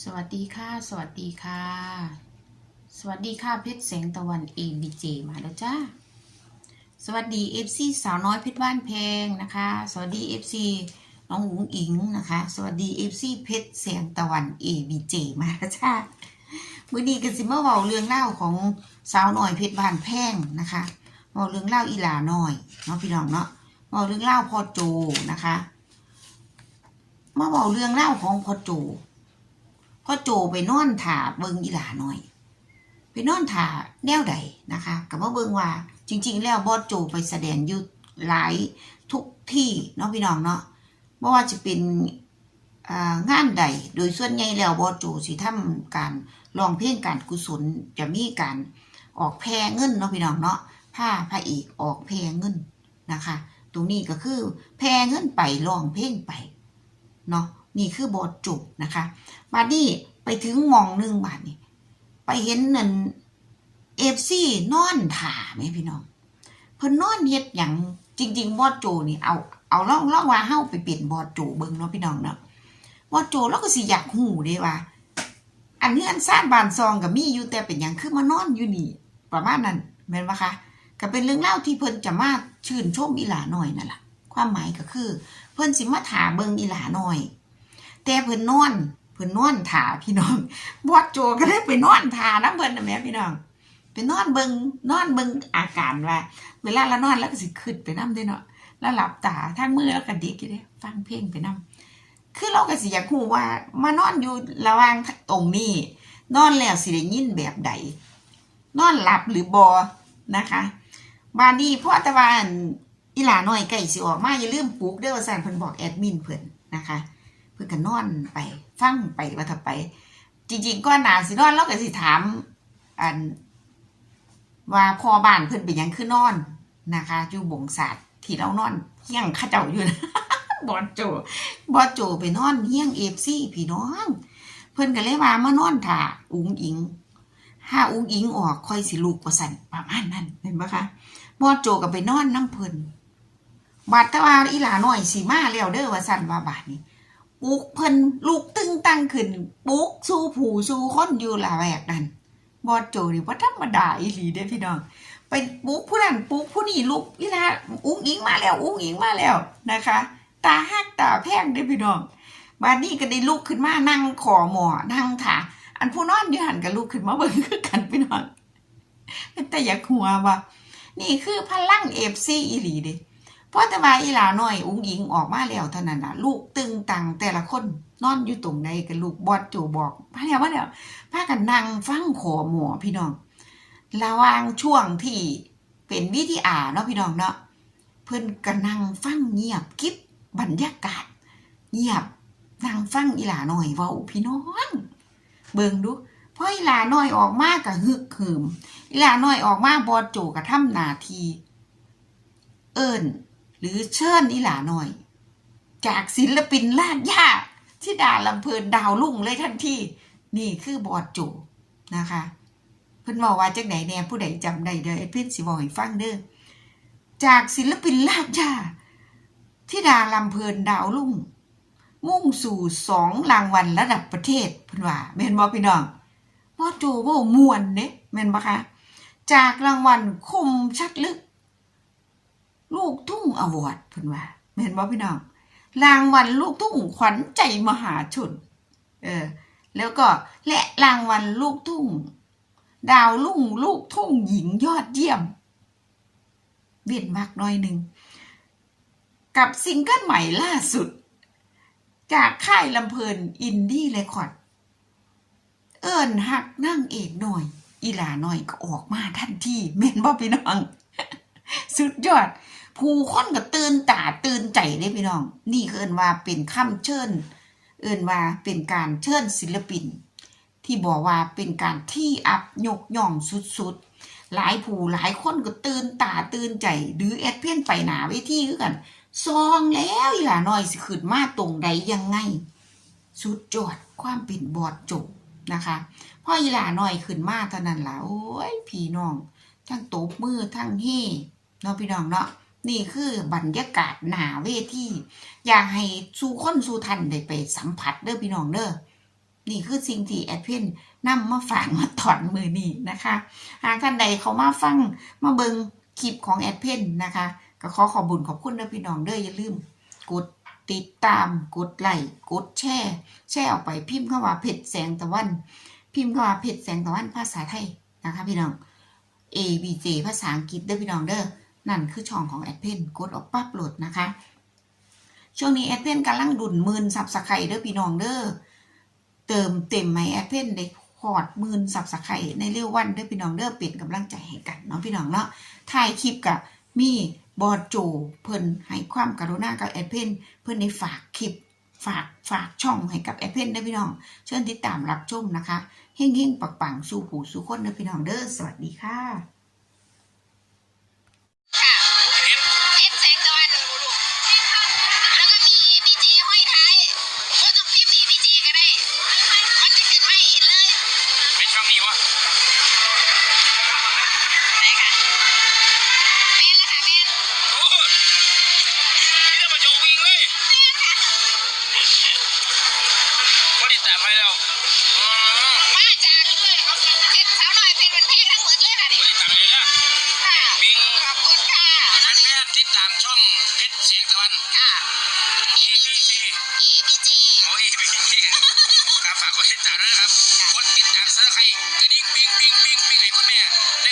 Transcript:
สวัสดีค่ะ สวัสดีค่ะ สวัสดีค่ะเพชรแสงตะวัน ABJ มาแล้วจ้า สวัสดี FC สาวน้อยเพชรบ้านแพงนะคะ สวัสดี FC น้องอุ๋งอิงนะคะ สวัสดี FC เพชรแสงตะวัน ABJ มาแล้วจ้ามื่อนี้กันสิมาเว้าเรื่องเล่าของสาวน้อยเพชรบ้านแพงนะคะเว้าเรื่องเล่าอีหลาหน้อยเนาะพี่น้องเนาะเว้าเรื่องเล่าพ่อโจนะคะมาเว้าเรื่องเล่าของพ่อโจ พ่อโจไปนอนถาเบิงอีหลาหน่อย ไปนอนถาแนวใดนะคะกับว่าเบิงว่าจริง ๆ แล้วบอสโจไปแสดงอยู่หลายทุกที่เนาะพี่น้องเนาะไม่ว่าจะเป็นงานใดโดยส่วนใหญ่แล้วบอสโจสิทำการรองเพลงการกุศลจะมีการออกแพรเงินเนาะพี่น้องเนาะผ้าพระเอกออกแพรเงินนะคะ ตรงนี้ก็คือแพรเงินไปรองเพลงไปเนาะนี่คือบอสโจนะคะบาดี้ ไปถึงมองหนึ่งบาดนี้ไปเห็นนั่นเอฟซีนอนถ่าไหมพี่น้องเพิ่นนอนเฮ็ดหยังจริง ๆ บอดโจนี่เอาเอาล่องล่องว่าเฮาไปเปลี่ยนบอดโจเบิ่งเนาะพี่น้องเนาะบอดโจแล้วก็สิอยากหูเด้ว่า อันเฮือนซ่านบานซองก็มีอยู่แต่เป็นหยังคือมานอนอยู่นี่ ประมาณนั้นแม่นบ่คะก็เป็นเรื่องเล่าที่เพิ่นจะมาชื่นชมอีหลาหน่อยนั่นแหละความหมายก็คือ เพิ่นสิมาถาเบิ่งอีหลาหน่อย แต่เพิ่นนอน พิ่นนอนถาพี่น้องบอดโจก็เลยไปนอนทาน้ำเพิ่นนะแม่พี่น้องไปนอนเบิงนอนเบิงอาการว่า เวลาเรานอนแล้วก็สิขึ้นไปน้ำด้วยเนาะแล้วหลับตาทั้งมือแล้วก็ดิกอยู่เด้ฟังเพลงไปน้ำคือเราก็สิอยากรู้ว่ามานอนอยู่ระหว่างตรงนี้ นอนแล้วสิได้ยินแบบใด นอนหลับหรือบอนะคะ บานี้พ่อตะวันอีหลาน้อยไก่สิออกมาอย่าลืมปลุกเด้อว่าสันเพิ่นบอกแอดมินเพิ่นนะคะ พิ่นก็นอนไป ฟังไปว่าถ้าไป จริง ๆ ก็นานสินอนแล้วก็สิถาม อัน ว่าพอบ้านเพิ่นเป็นหยังคือนอนนะคะอยู่บงศาสตร์ที่เรานอนเฮี้ยงข้าเจ้าอยู่นะบอดโจบอดโจไปนอนเฮี้ยงเอฟซีพี่น้อง เพิ่นก็เลยว่ามานอนถ่าอุ้งอิงถ้าอุ้งอิงออกค่อยสิลูกประสันประมาณนั้นเห็นปะคะบอดโจก็ไปนอนน้ำเพิ่นบาดตะวาอีหลาน้อยสีมาแล้วเด้อว่าสันว่าบาดนี้ ปลุกเพิ่นลูกตึงตั้งขึ้นปลุกสู้ผู้สู้คนอยู่ละแวกนั้นบอดโจนี่ว่าธรรมดาอีหลีเด้พี่น้อง ไปปลุกผู้นั้นปลุกผู้นี้ลูกอีลาอุ้งอิงมาแล้ว อุ้งอิงมาแล้วนะคะ ตาหักตาแพงเด้พี่น้องบานนี้ก็ได้ลุกขึ้นมานั่งขอหมอนั่งถาอันผู้นอนอยู่หันก็ลุกขึ้นมาเบิ่งคือกันพี่น้องแต่อยากหัวว่านี่คือพลังเอฟซีอีหลีเด้ พราะแต่ว่าอีหลาน้อย อุ้งอิงออกมาแล้วเท่านั้นนะลูกตึงตังแต่ละคนนอนอยู่ตรงใดกันลูกบอดโจบอกพาแล้วว่าแล้วพากันนั่งฟังขอหมอพี่น้องระวางช่วงที่เป็นวิธีอาเนาะพี่น้องเนาะเพิ่อนก็นั่งฟังเงียบกิ๊บบรรยากาศ เงียบนั่งฟังอีหลาน้อยว้าพี่น้อง เบิ่งดูพออีหลาน้อยออกมาก็ฮึกหืมอีหลาน้อยออกมาบอดโจก็ทำนาที เอิ้น หรือเชิญอีหลาหน่อย จากศิลปินลากย่าที่ดาลำเพลินดาวลุ่งเลยทันทีนี่คือบอดโจนะคะ เพิ่นบอกว่าจากไหนแน่ผู้ใดจำได้เด้อไอ้เพิ่นสิบอกให้ฟังเด้อจากศิลปินลากย่าที่ดาลำเพลินดาวลุ่ง มุ่งสู่สองรางวัลระดับประเทศเพิ่นว่าแม่นบ่พี่น้องบอดโจเว่ามวนเด้แม่นบ่คะจากรางวัลคมชัดลึก ลูกทุ่งอวอร์ดเพิ่นว่าเห็นบ่พี่น้องรางวัลลูกทุ่งขวัญใจมหาชนเออแล้วก็และรางวัลลูกทุ่ง ดาวลุ่งลูกทุ่งหญิงยอดเยี่ยม เวียนมากน้อยหนึ่ง กับซิงเกิลใหม่ล่าสุด จากค่ายลำเพลินอินดี้เรคอร์ดเอิญหักนั่งเอกหน่อย อีหลาหน่อยก็ออกมาทันทีเม่นบ่พี่น้อง สุดยอด ผู้คนก็ตื่นตาตื่นใจเลยพี่น้อง นี่คือเอินว่าเป็นคำเชิญ เอินว่าเป็นการเชิญศิลปิน ที่บอกว่าเป็นการที่อัพยกย่องสุดๆ หลายผู้หลายคนก็ตื่นตาตื่นใจหรือแอดเพี้ยนไปหนาเวทีคือกันซองแล้วอีหล่าน้อยสิขึ้นมาตรงใดยังไง สุดยอดความเป็นบอดจบนะคะพออีหล่าน้อยขึ้นมาเท่านั้นล่ะโอ้ยพี่น้องทั้งตบมือทั้งเฮ่เนาะพี่น้องเนาะ นี่คือบรรยากาศหนาเวทีอยากให้สู่คนสู่ทันได้ไปสัมผัสเด้อพี่น้องเด้อนี่คือสิ่งที่แอดเพนนำมาฝากมาถอนมือนี่นะคะ หากท่านใดเขามาฟังมาเบิงคลิปของแอดเพนนะคะ ก็ขอขอบุญขอบคุณนะพี่น้องเด้ออย่าลืม กดติดตามกดไลค์กดแชร์แชร์ออกไปพิมพ์เข้าว่าเพชรแสงตะวัน พิมพ์เข้าว่าเพชรแสงตะวันภาษาไทยนะคะ พี่น้อง A B J ภาษาอังกฤษเด้อพี่น้องเด้อ นั่นคือช่องของแอดเพนกดออกปั๊บโหลดนะคะ ช่วงนี้แอดเพนกำลังดุนมื่นซับสไครเด้อพี่น้องเด้อเติมเต็มไหมแอดเพนได้พอดมื่นซับสไครในเร็ววันเด้อพี่น้องเด้อเป็นกำลังใจให้กันเนาะพี่น้องเนาะถ่ายคลิปกับมีบอดโจเพิ่นให้ความกรุณากับแอดเพนเพิ่นได้ฝากคลิปฝากฝากช่องให้กับแอดเพนเด้อพี่น้อง เชิญติดตามรับชมนะคะเฮงๆปังๆสู่ผู้สู่คนเด้อพี่น้องเด้อสวัสดีค่ะ ติดตามช่องเพชรเสียงตะวันค่ะ ABC ABJ โอ้ย ABC ครับฝากกดติดตามด้วยนะครับกดติดตามซับสไครต์กระดิ่งปิ้งปิ้งปิ้งปิ้งให้คุณแม่ได้